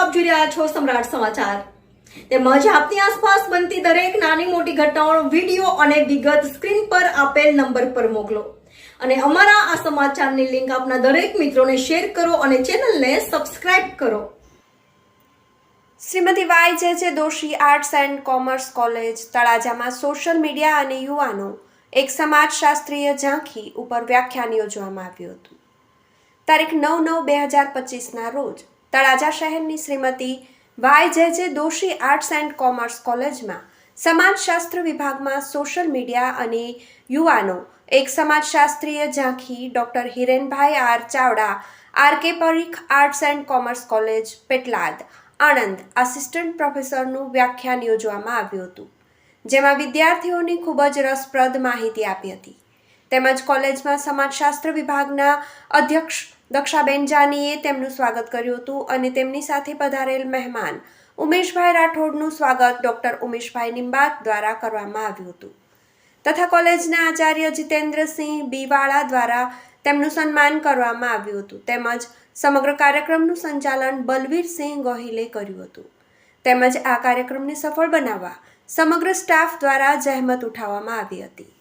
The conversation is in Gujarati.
આપ જોઈ રહ્યા છો સમ્રાટ સમાચાર. તેમજ આપની આસપાસ બનતી દરેક નાની મોટી ઘટનાઓનો વીડિયો અને વિગત સ્ક્રીન પર આપેલ નંબર પર મોકલો. અને અમારા આ સમાચારની લિંક આપના દરેક મિત્રોને શેર કરો અને ચેનલને સબસ્ક્રાઇબ કરો. Shrimati Y J J Doshi arts and commerce college તળાજામાં social media અને યુવાનો એક સમાજશાસ્ત્રીય ઝાંખી ઉપર વ્યાખ્યાન યોજવામાં આવ્યું હતું. તારીખ નવ નવ બે હજાર પચીસના રોજ તળાજા શહેરની Shrimati Y J J Doshi arts and commerce કોલેજમાં સમાજશાસ્ત્ર વિભાગમાં સોશિયલ મીડિયા અને યુવાનો, એક સમાજશાસ્ત્રીય ઝાંખી doctor Hirenbhai R Chavda, R K Parikh arts and commerce college, Petlad, Anand, assistant પ્રોફેસરનું વ્યાખ્યાન યોજવામાં આવ્યું હતું, જેમાં વિદ્યાર્થીઓની ખૂબ જ રસપ્રદ માહિતી આપી હતી. તેમજ કોલેજમાં સમાજશાસ્ત્ર વિભાગના અધ્યક્ષ દક્ષાબેન જાનીએ તેમનું સ્વાગત કર્યું હતું અને તેમની સાથે પધારેલ મહેમાન ઉમેશભાઈ રાઠોડનું સ્વાગત ડૉક્ટર ઉમેશભાઈ નિંબાત દ્વારા કરવામાં આવ્યું હતું. તથા કોલેજના આચાર્ય જીતેન્દ્રસિંહ બીવાળા દ્વારા તેમનું સન્માન કરવામાં આવ્યું હતું. તેમજ સમગ્ર કાર્યક્રમનું સંચાલન બલવીરસિંહ ગોહિલે કર્યું હતું. તેમજ આ કાર્યક્રમને સફળ બનાવવા સમગ્ર સ્ટાફ દ્વારા જહેમત ઉઠાવવામાં આવી હતી.